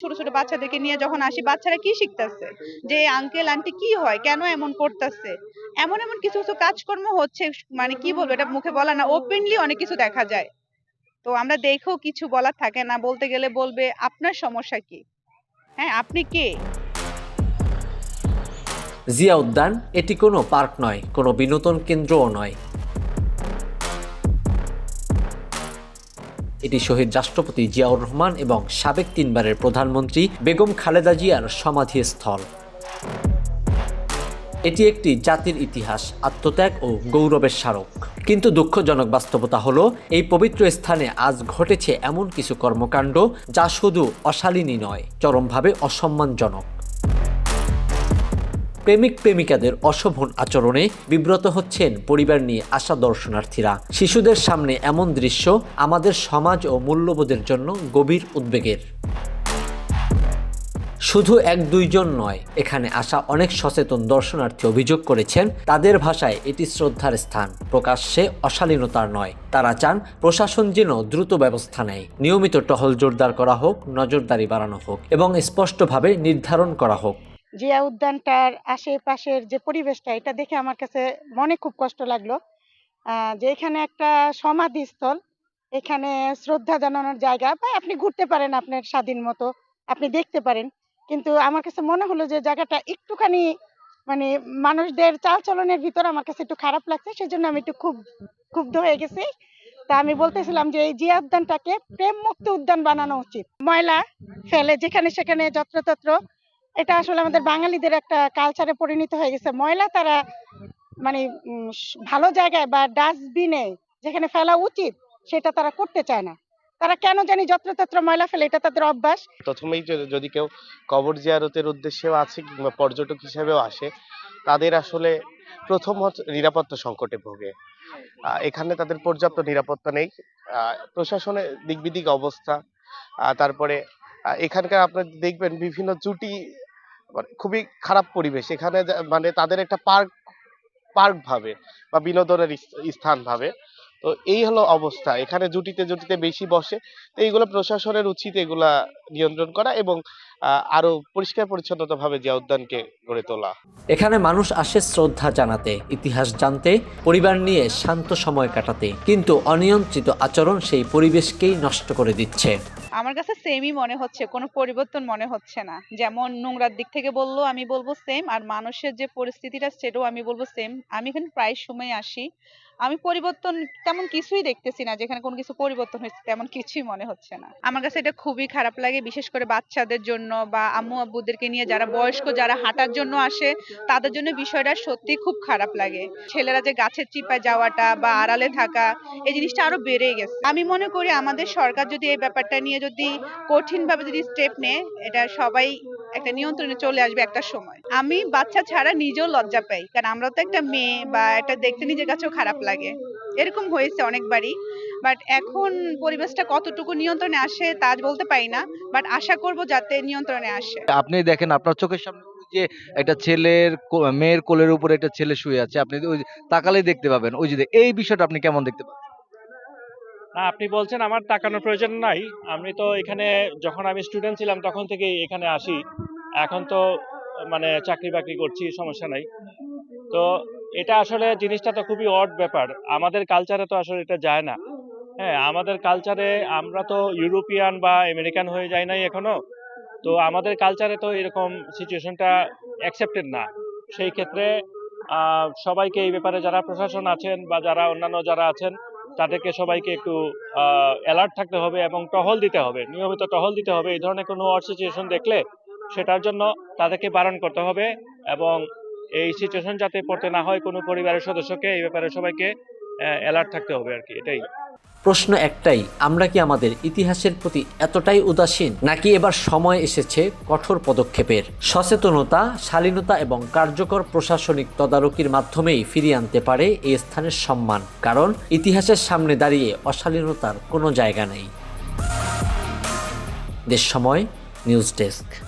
ছোট ছোট বাচ্চাদেরকে নিয়ে যখন আসি, বাচ্চারা কি শিখতেছে? যে আঙ্কেল আন্টি কি হয়? কেন এমন করতেছে? এমন এমন কিছু কিছু কাজকর্ম হচ্ছে মানে কি বলব, এটা মুখে বলা না ওপেনলি অনেক কিছু দেখা যায়। তো আমরা দেখেও কিছু বলার থাকে না, বলতে গেলে বলবে, আপনার সমস্যা কি? হ্যাঁ আপনি কে? জিয়া উদ্যান এটি কোনো পার্ক নয়, কোনো বিনোদন কেন্দ্রও নয়। এটি শহীদ রাষ্ট্রপতি জিয়াউর রহমান এবং সাবেক তিনবারের প্রধানমন্ত্রী বেগম খালেদা জিয়ার সমাধিস্থল। এটি একটি জাতির ইতিহাস, আত্মত্যাগ ও গৌরবের স্মারক। কিন্তু দুঃখজনক বাস্তবতা হলো, এই পবিত্র স্থানে আজ ঘটেছে এমন কিছু কর্মকাণ্ড যা শুধু অশালীনই নয়, চরমভাবে অসম্মানজনক। প্রেমিক প্রেমিকাদের অশোভন আচরণে বিব্রত হচ্ছেন পরিবার নিয়ে আসা দর্শনার্থীরা। শিশুদের সামনে এমন দৃশ্য আমাদের সমাজ ও মূল্যবোধের জন্য গভীর উদ্বেগের। শুধু এক দুইজন নয়, এখানে আসা অনেক সচেতন দর্শনার্থী অভিযোগ করেছেন, তাদের ভাষায় এটি শ্রদ্ধার স্থান। প্রকাশ্যে অশালীনতার নয়, তারা চান প্রশাসন যেন দ্রুত ব্যবস্থা নেয়। নিয়মিত টহল জোরদার করা হোক, নজরদারি বাড়ানো হোক এবং স্পষ্টভাবে নির্ধারণ করা হোক। জিয়া উদ্যানটার আশেপাশের যে পরিবেশটা, এটা দেখে আমার কাছে মনে খুব কষ্ট লাগল। যে এখানে একটা সমাধিস্থল, এখানে শ্রদ্ধা জানানোর জায়গা, বা আপনি ঘুরতে পারেন আপনার স্বাধীন মতো, আপনি দেখতে পারেন। কিন্তু আমার কাছে মনে হলো যে জায়গাটা একটুখানি মানে মানুষদের চালচলনের ভিতর আমার কাছে একটু খারাপ লাগছে, সেজন্য আমি একটু খুব, ক্ষুব্ধ হয়ে গেছি। তা আমি বলতেছিলাম যে এই জিয়া উদ্যানটাকে প্রেম মুক্ত উদ্যান বানানো উচিত। ময়লা ফেলে যেখানে সেখানে যত্রতত্র এটা আসলে আমাদের বাঙালিদের একটা কালচারে পরিণত হয়ে গেছে। ময়লা তারা মানে ভালো জায়গায় বা ডাস্টবিনে যেখানে ফেলা উচিত সেটা তারা করতে চায় না। তারা কেন জানি যত্রতত্র ময়লা ফেলে এটা তাদের অভ্যাস। প্রথমেই যদি- কেউ কবর জিয়ারতের উদ্দেশ্যেও আছে কিংবা পর্যটক হিসেবেও আসে তাদের আসলে প্রথম নিরাপত্তা সংকটে ভোগে। এখানে তাদের পর্যাপ্ত নিরাপত্তা নেই। প্রশাসনের দিকবিদিক অবস্থা। আহ, তারপরে এখানকার আপনার দেখবেন বিভিন্ন জুটি মানে খুবই খারাপ পরিবেশ। এখানে মানে তাদের একটা পার্ক পার্ক ভাবে বা বিনোদনের স্থান ভাবে। তো এই হলো অবস্থা। এখানে জুটিতে জুটিতে বেশি বসে। তো এইগুলো প্রশাসনের উচিত এগুলা নিয়ন্ত্রণ করা এবং আরও পরিষ্কার পরিচ্ছন্নতা ভাবে জিয়া উদ্যানকে গড়ে তোলা। এখানে মানুষ আসে শ্রদ্ধা জানাতে, ইতিহাস জানতে, পরিবার নিয়ে শান্ত সময় কাটাতে। কিন্তু অনিয়ন্ত্রিত আচরণ সেই পরিবেশকেই নষ্ট করে দিচ্ছে। আমার কাছে সেমই মনে হচ্ছে, কোনো পরিবর্তন মনে হচ্ছে না। যেমন নোংরার দিক থেকে বলল, আমি বলব সেম আর মানুষের যে পরিস্থিতিটা, সেটাও আমি বলব সেম আমি এখানে প্রায় সময় আসি। আমি পরিবর্তন তেমন কিছুই দেখতেছি না, যেখানে কোনো কিছু পরিবর্তন হয়েছে তেমন কিছুই মনে হচ্ছে না। আমার কাছে এটা খুবই খারাপ লাগে, বিশেষ করে বাচ্চাদের জন্য বা আম্মু আব্বুদেরকে নিয়ে যারা বয়স্ক, যারা হাঁটার জন্য আসে, তাদের জন্য বিষয়টা সত্যি খুব খারাপ লাগে। ছেলেরা যে গাছের চিপায় যাওয়াটা বা আড়ালে থাকা, এই জিনিসটা আরও বেড়ে গেছে। আমি মনে করি আমাদের সরকার যদি এই ব্যাপারটা নিয়ে যদি কঠিন ভাবে যদি স্টেপ নেয়, এটা সবাই একটা নিয়ন্ত্রণে চলে আসবে একটা সময়। আমি বাচ্চা ছাড়া নিজেও লজ্জা পাই, কারণ আমরা তো একটা মেয়ে বা এটা দেখতে নিজের কাছেও খারাপ লাগে। এরকম হয়েছে অনেকবারই বাট এখন পরিবেশটা কতটুকু নিয়ন্ত্রণে আসে তা বলতে পারি না বাট আশা করব যাতে নিয়ন্ত্রণে আসে। আপনি দেখেন আপনার চোখের সামনে যে একটা ছেলের মেয়ের কোলের উপরে একটা ছেলে শুয়ে আছে, আপনি ওই যে তাকালেই দেখতে পাবেন। ওই যে এই বিষয়টা আপনি কেমন দেখতে পাবেন? আপনি বলছেন আমার টাকানোর প্রয়োজন নাই। আমি তো এখানে যখন আমি স্টুডেন্ট ছিলাম তখন থেকেই এখানে আসি। এখন তো মানে চাকরি বাকরি করছি, সমস্যা নাই। তো এটা আসলে জিনিসটা তো খুবই অড ব্যাপার। আমাদের কালচারে তো আসলে এটা যায় না। হ্যাঁ আমাদের কালচারে আমরা তো ইউরোপিয়ান বা আমেরিকান হয়ে যাই নাই এখনও। তো আমাদের কালচারে তো এরকম সিচুয়েশনটা অ্যাকসেপ্টেড না। সেই ক্ষেত্রে সবাইকে এই ব্যাপারে যারা প্রশাসন আছেন বা যারা অন্যান্য যারা আছেন তাদেরকে সবাইকে একটু অ্যালার্ট থাকতে হবে এবং টহল দিতে হবে। নিয়মিত টহল দিতে হবে। এই ধরনের কোনো সিচুয়েশন দেখলে সেটার জন্য তাদেরকে বারণ করতে হবে এবং এই সিচুয়েশন যাতে পড়তে না হয় কোনো পরিবারের সদস্যকে, এই ব্যাপারে সবাইকে অ্যালার্ট থাকতে হবে আর কি। এটাই। প্রশ্ন একটাই, আমরা কি আমাদের ইতিহাসের প্রতি এতটাই উদাসীন? নাকি এবার সময় এসেছে কঠোর পদক্ষেপের? সচেতনতা, শালীনতা এবং কার্যকর প্রশাসনিক তদারকির মাধ্যমেই ফিরিয়ে আনতে পারে এই স্থানের সম্মান। কারণ ইতিহাসের সামনে দাঁড়িয়ে অশালীনতার কোনো জায়গা নেই। দেশ সময়, নিউজ ডেস্ক।